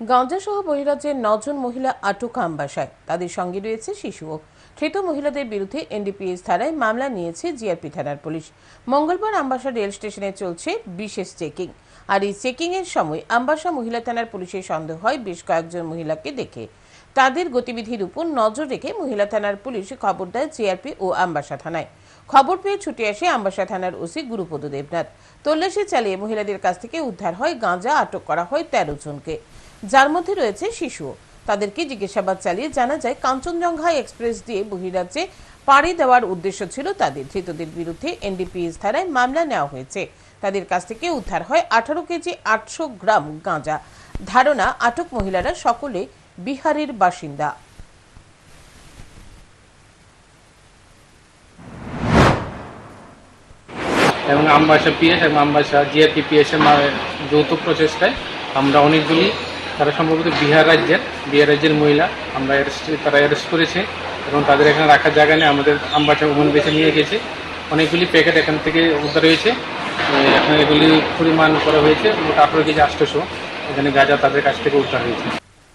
গাঁজা সহ বহিরাজ্যের নজন মহিলা আটক আমবাসায় তাদের সঙ্গে রয়েছে শিশুও ধৃত মহিলাদের বিরুদ্ধে এনডিপিএস ধারায় মামলা নিয়েছে জিআরপি থানার পুলিশ। মঙ্গলবার আমবাসা রেল স্টেশনে চলছে বিশেষ চেকিং। আর এই চেকিং এর সময় আমবাসা মহিলা থানার পুলিশের সন্দেহ হয় বেশ কয়েকজন মহিলাকে দেখে। তাদের গতিবিধির উপর নজর রেখে মহিলা থানার পুলিশ খবর দেয় জিআরপি ও আমবাসা থানায়। খবর পেয়ে ছুটে আসে আমবাসা থানার ওসি গুরুপদ দেবনাথ। তল্লাশি চালিয়ে মহিলাদের কাছ থেকে উদ্ধার হয় গাঁজা, আটক করা হয় তেরো জনকে। যার মধ্যে রয়েছে শিশুও তাদেরকে জিজ্ঞাসাবাদ চালিয়ে জানা যায়, কাঞ্চনজঙ্ঘা এক্সপ্রেস দিয়ে বহিরাজ্যে পাড়ি দেওয়ার উদ্দেশ্য ছিল তাদের। ধৃতদের বিরুদ্ধে এনডিপিএস ধারায় মামলা নেওয়া হয়েছে। তাদের কাছ থেকে উদ্ধার হয় আঠারো কেজি আটশো গ্রাম গাঁজা। ধারণা, আটক মহিলারা সকলে বিহারের বাসিন্দা। এবং আমবাসা পিএস এবং আমবাসা জিআরপি পিএস এর যৌথ প্রচেষ্টায় আমরা অনেকগুলি তারা সম্ভবত বিহার রাজ্যের বিহার রাজ্যের মহিলা। আমরা তারা অ্যারেস্ট করেছে এবং তাদের এখানে রাখার জায়গা নেই। আমাদের আমবাসা ওমন বেছে নিয়ে গেছে। অনেকগুলি প্যাকেট এখান থেকে উদ্ধার হয়েছে। এখানে এগুলি পরিমাণ করা হয়েছে। মোট আঠারো কেজি আটশোশো এখানে গাজা তাদের কাছ থেকে উদ্ধার হয়েছে।